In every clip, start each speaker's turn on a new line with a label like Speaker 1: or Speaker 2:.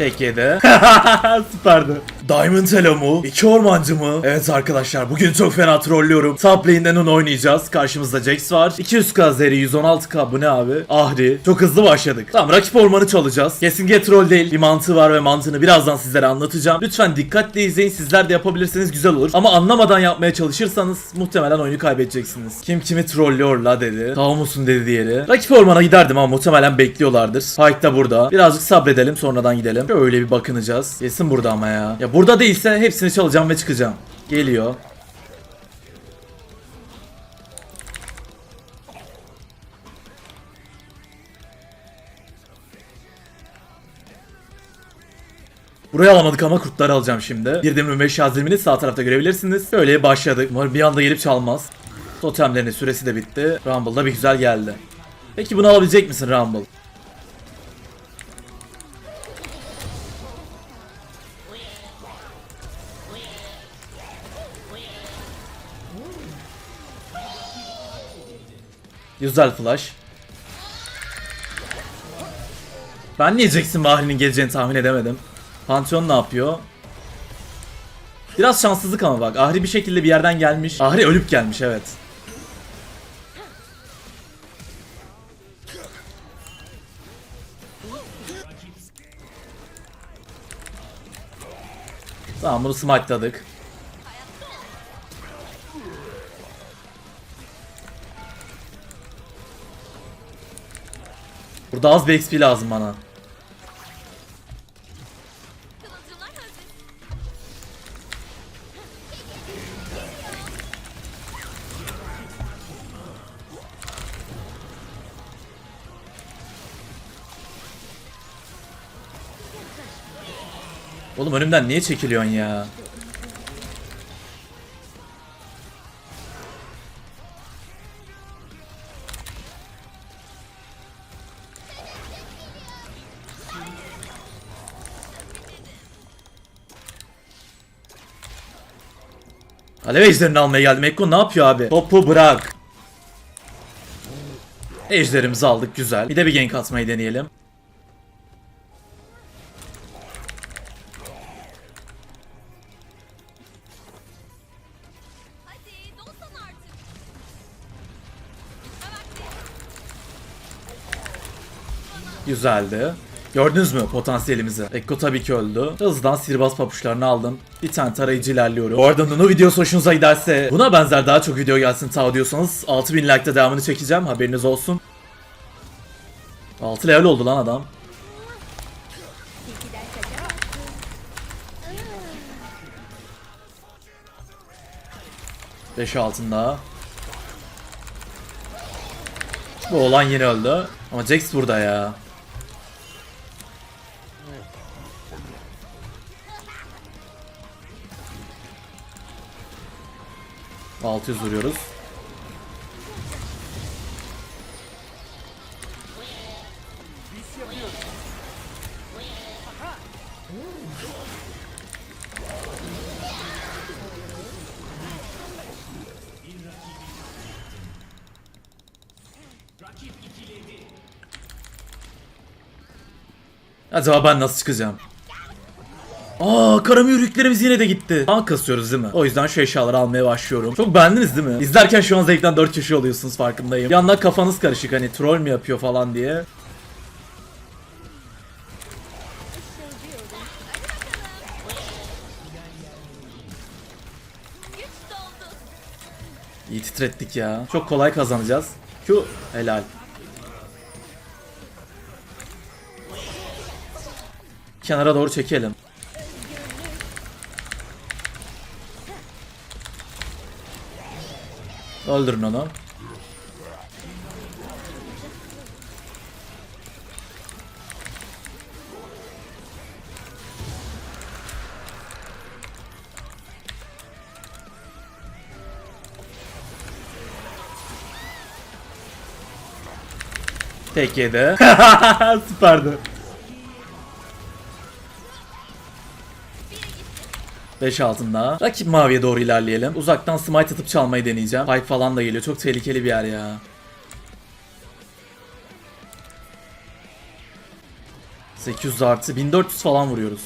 Speaker 1: Tek yedi. Süperdi. Diamond Hello mu? İki ormancı mı? Evet arkadaşlar bugün çok fena trollüyorum. Top lane'den onu oynayacağız. Karşımızda Jax var. 200k zeri 116k bu ne abi? Ahri. Çok hızlı başladık. Tamam rakip ormanı çalacağız. Kesinlikle troll değil. Bir mantığı var ve mantığını birazdan sizlere anlatacağım. Lütfen dikkatle izleyin. Sizler de yapabilirseniz güzel olur. Ama anlamadan yapmaya çalışırsanız muhtemelen oyunu kaybedeceksiniz. Kim kimi trollüyor la dedi. Tamam musun dedi diğeri. Rakip ormana giderdim ama muhtemelen bekliyorlardır. Fight da burada. Birazcık sabredelim sonradan gidelim. Şöyle bir bakınacağız. Kesin burada ama ya. Ya burada değilse hepsini çalacağım ve çıkacağım. Geliyor. Buraya alamadık ama kurtları alacağım şimdi. Bir demir ve şazimini sağ tarafta görebilirsiniz. Böyle başladık. Umarım bir anda gelip çalmaz. Totemlerinin süresi de bitti. Rumble'da bir güzel geldi. Peki bunu alabilecek misin Rumble? Güzel flash. Ben niye Jackson Bahri'nin geleceğini tahmin edemedim. Pantheon ne yapıyor? Biraz şanssızlık ama bak. Ahri bir şekilde bir yerden gelmiş. Ahri ölüp gelmiş evet. Tamam bunu smite'ladık. Burada az bir XP lazım bana. Oğlum önümden niye çekiliyorsun ya? Alev ejderini almaya geldim. Ekko ne yapıyor abi? Topu bırak. Ejderimizi aldık güzel. Bir de bir gank atmayı deneyelim. Güzeldi. Gördünüz mü potansiyelimizi? Ekko tabii ki öldü. Hızlıdan sihirbaz papuçlarını aldım. Bir tane tarayıcı ilerliyorum. Bu arada Nunu videosu hoşunuza giderse buna benzer daha çok video gelsin ta diyorsanız 6000 like'da devamını çekeceğim haberiniz olsun. 6 level oldu lan adam. Beş altında. Bu olan yine öldü. Ama Jax burada ya. Altı yüz vuruyoruz. Acaba ben nasıl çıkacağım? Aa karami yürüklerimiz yine de gitti. Tank kasıyoruz değil mi? O yüzden şu eşyaları almaya başlıyorum. Çok beğendiniz değil mi? İzlerken şu an zevkten 4 kişi oluyorsunuz farkındayım. Bir yandan kafanız karışık hani troll mü yapıyor falan diye. İyi titrettik ya. Çok kolay kazanacağız. Q helal. Kenara doğru çekelim. Öldürün onu. Tek yedi. Süperdi. 5 altında. Rakip maviye doğru ilerleyelim. Uzaktan smite atıp çalmayı deneyeceğim. Pipe falan da geliyor. Çok tehlikeli bir yer ya. 800 artı 1400 falan vuruyoruz.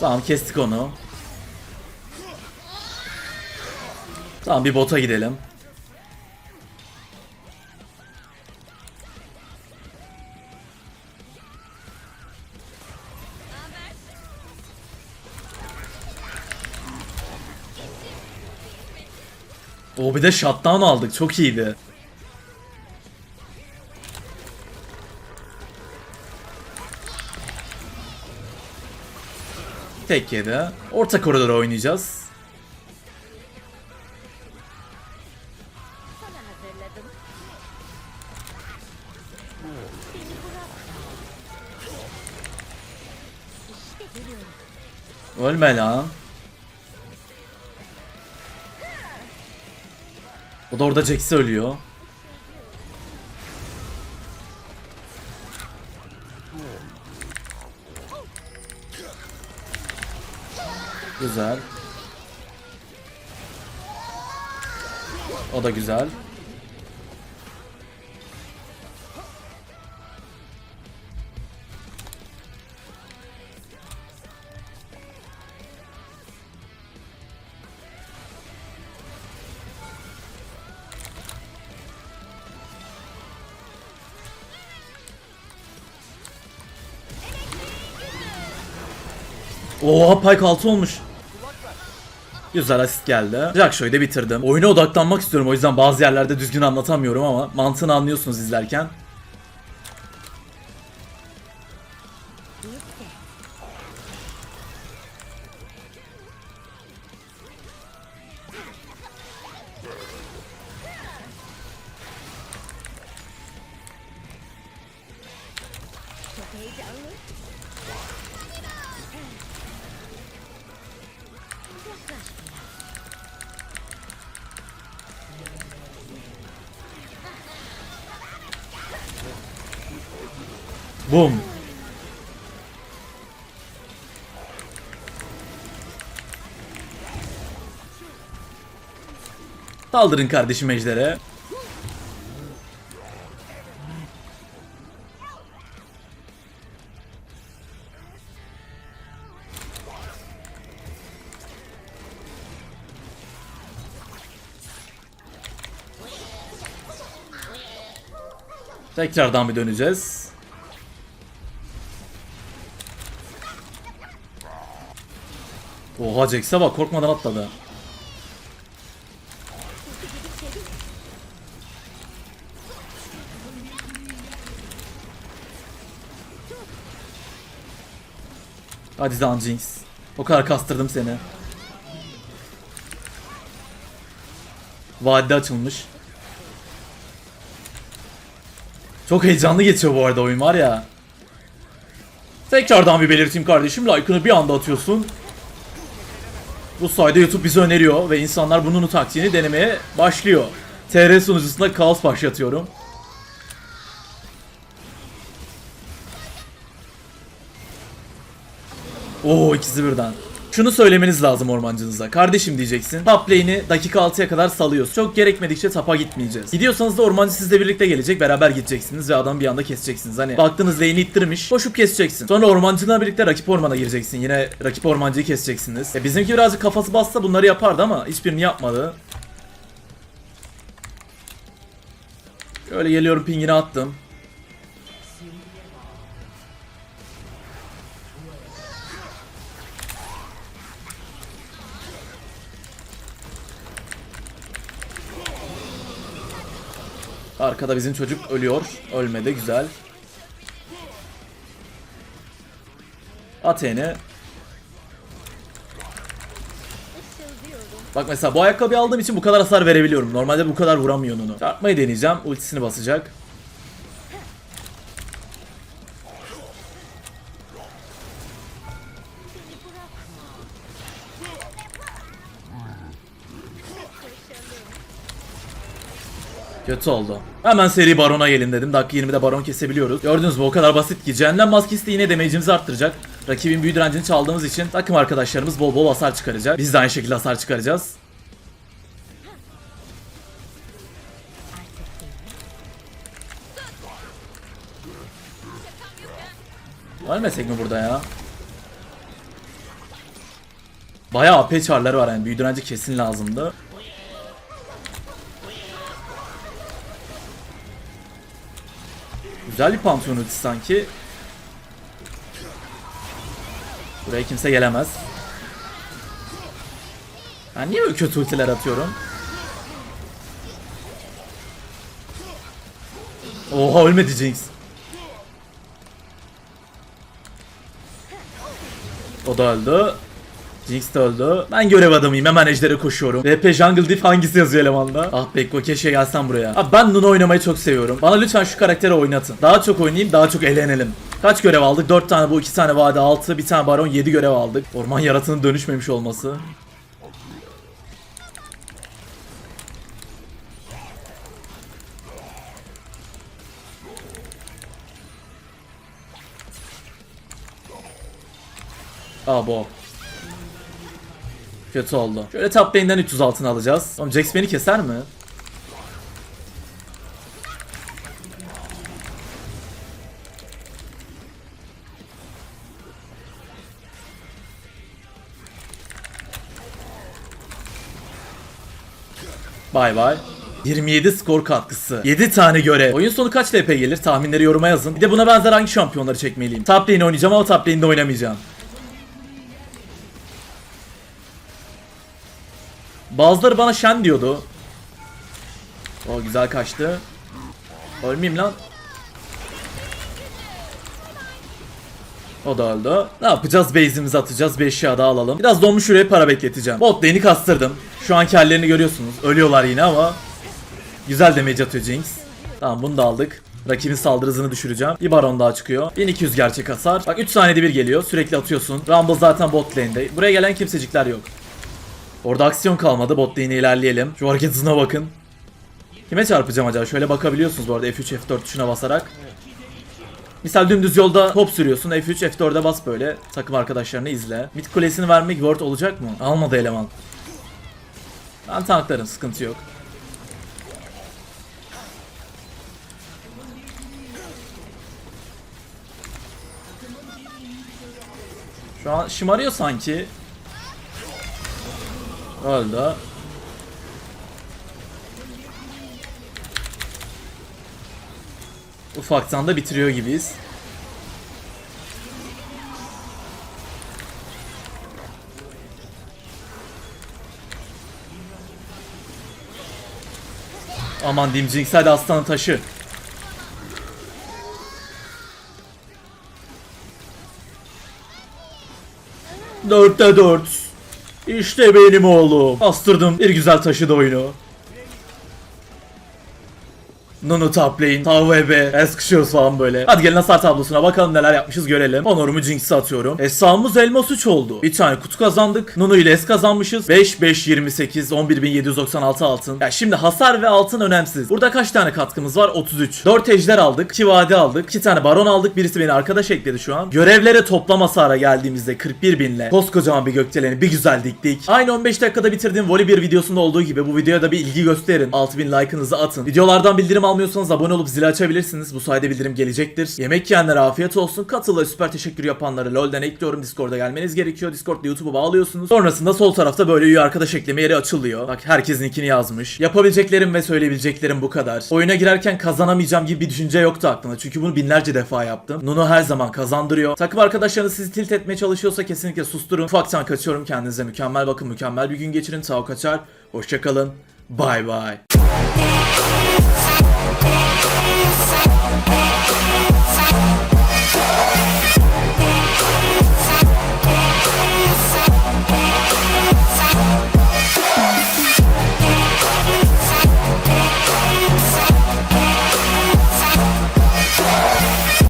Speaker 1: Tamam kestik onu. Tamam bir bota gidelim. O bir de shutdown aldık. Çok iyiydi. Tek yedi. Orta koridora oynayacağız. Ölme lan. O da orada Jax'i ölüyor. Güzel. O da güzel. Oha Pike 6 olmuş. Güzel asist geldi. Jacksho'yu da bitirdim. Oyuna odaklanmak istiyorum o yüzden bazı yerlerde düzgün anlatamıyorum ama mantığını anlıyorsunuz izlerken. Boom. Saldırın kardeşim ejdere. Tekrardan bir döneceğiz. Oha Jax'e bak korkmadan atladı. Hadi Zan Jinx. O kadar kastırdım seni. Vadide açılmış. Çok heyecanlı geçiyor bu arada oyun var ya. Tekrardan bir belirteyim kardeşim. Like'ını bir anda atıyorsun. Bu sayede YouTube bizi öneriyor ve insanlar bunun taktiğini denemeye başlıyor. TR sunucusunda kaos başlatıyorum. Oo ikisi birden. Şunu söylemeniz lazım ormancınıza. Kardeşim diyeceksin. Top lane'i dakika 6'ya kadar salıyoruz. Çok gerekmedikçe tapa gitmeyeceğiz. Gidiyorsanız da ormancı sizle birlikte gelecek. Beraber gideceksiniz ve adam bir anda keseceksiniz. Hani baktınız lane'i ittirmiş. Koşup keseceksin. Sonra ormancıyla birlikte rakip ormana gireceksin. Yine rakip ormancıyı keseceksiniz. E bizimki birazcık kafası bassa bunları yapardı ama hiçbirini yapmadı. Öyle geliyorum pingini attım. Arkada bizim çocuk ölüyor. Ölmedi güzel.
Speaker 2: Işıldıyorum.
Speaker 1: Bak mesela bu ayakkabıyı aldığım için bu kadar hasar verebiliyorum. Normalde bu kadar vuramıyor onu. Çarpmayı deneyeceğim. Ultisini basacak. Kötü oldu. Hemen seri barona gelin dedim. Dakika 20'de baron kesebiliyoruz. Gördünüz mü o kadar basit ki. Cehennem maskesi de yine damage'imizi arttıracak. Rakibin büyü direncini çaldığımız için takım arkadaşlarımız bol bol hasar çıkaracak. Biz de aynı şekilde hasar çıkaracağız. Ölmesek mi burada ya? Bayağı AP çarları var yani büyü direnci kesin lazımdı. Güzel bir Pantheon ultisi sanki. Buraya kimse gelemez. Ben niye böyle kötü ultiler atıyorum? Oha ölmedi Jinx. O da öldü. Jinx de öldü. Ben görev adamıyım. Hemen ejdere koşuyorum. RP Jungle Diff hangisi yazıyor elemanda? Ah Bekko keşke gelsen buraya. Abi ben Nunu oynamayı çok seviyorum. Bana lütfen şu karakteri oynatın. Daha çok oynayayım, daha çok eğlenelim. Kaç görev aldık? 4 tane bu, 2 tane vade 6, bir tane baron 7 görev aldık. Orman yaratığının dönüşmemiş olması. Aa bu. Kötü oldu. Şöyle top lane'den 300 altın alacağız. Oğlum Jax beni keser mi? Bay bay. 27 skor katkısı. 7 tane görev. Oyun sonu kaç TP gelir? Tahminleri yoruma yazın. Bir de buna benzer hangi şampiyonları çekmeliyim? Top lane oynayacağım ama top lane'de oynamayacağım. Bazıları bana şen diyordu. O güzel kaçtı. Ölmeyeyim lan. O da öldü. Ne yapacağız? Base'imizi atacağız. Bir eşya daha alalım. Biraz donmuş şuraya para bekleteceğim. Bot lane'i kastırdım. Şu anki hallerini görüyorsunuz. Ölüyorlar yine ama. Güzel damage atıyor Jinx. Tamam bunu da aldık. Rakibin saldırı hızını düşüreceğim. Bir baron daha çıkıyor. 1200 gerçek hasar. Bak 3 saniyede bir geliyor. Sürekli atıyorsun. Rumble zaten bot lane'de. Buraya gelen kimsecikler yok. Orada aksiyon kalmadı. Bot lane'e ilerleyelim. Şu hareket hızına bakın. Kime çarpacağım acaba? Şöyle bakabiliyorsunuz bu arada F3 F4 tuşuna basarak. Misal dümdüz yolda top sürüyorsun. F3 F4'e bas böyle. Takım arkadaşlarını izle. Mid kulesini vermek word olacak mı? Almadı eleman. Ben tanklarım sıkıntı yok. Şu an şımarıyor sanki. Öldü. Ufaktan da bitiriyor gibiyiz. Aman diyeyim Jinx hadi aslanın taşı. Dörtte dört. İşte benim oğlum. Bastırdım bir güzel taşıdı oyunu. Nunu top lane, TVB, Eskişehir falan böyle. Hadi gelin hasar tablosuna bakalım neler yapmışız görelim. Honorumu Jinx'e atıyorum. Hesabımız elmas 3 oldu. Bir tane kutu kazandık. Nunu ile Es kazanmışız. 5, 5, 28, 11.796 altın. Ya şimdi hasar ve altın önemsiz. Burada kaç tane katkımız var? 33. 4 ejder aldık. 2 vade aldık. 2 tane baron aldık. Birisi beni arkadaş ekledi şu an. Görevlere toplam hasara geldiğimizde 41 binle koskocaman bir gökdeleni bir güzel diktik. Aynı 15 dakikada bitirdiğim Voli 1 videosunda olduğu gibi bu videoya da bir ilgi gösterin. 6000 like'ınızı atın. Videolardan bildirim almıyorsanız abone olup zili açabilirsiniz. Bu sayede bildirim gelecektir. Yemek yiyenlere afiyet olsun. Katıla süper teşekkür yapanları LoL'den ekliyorum. Discord'a gelmeniz gerekiyor. Discord'da YouTube'a bağlıyorsunuz. Sonrasında sol tarafta böyle üye arkadaş ekleme yeri açılıyor. Bak herkesin ikini yazmış. Yapabileceklerim ve söyleyebileceklerim bu kadar. Oyuna girerken kazanamayacağım gibi bir düşünce yoktu aklımda. Çünkü bunu binlerce defa yaptım. Nuno her zaman kazandırıyor. Takım arkadaşlarınız sizi tilt etmeye çalışıyorsa kesinlikle susturun. Ufaktan kaçıyorum. Kendinize mükemmel bakın. Mükemmel bir gün geçirin. Tao kaçar. Hoşçakalın. Bye bye. inside.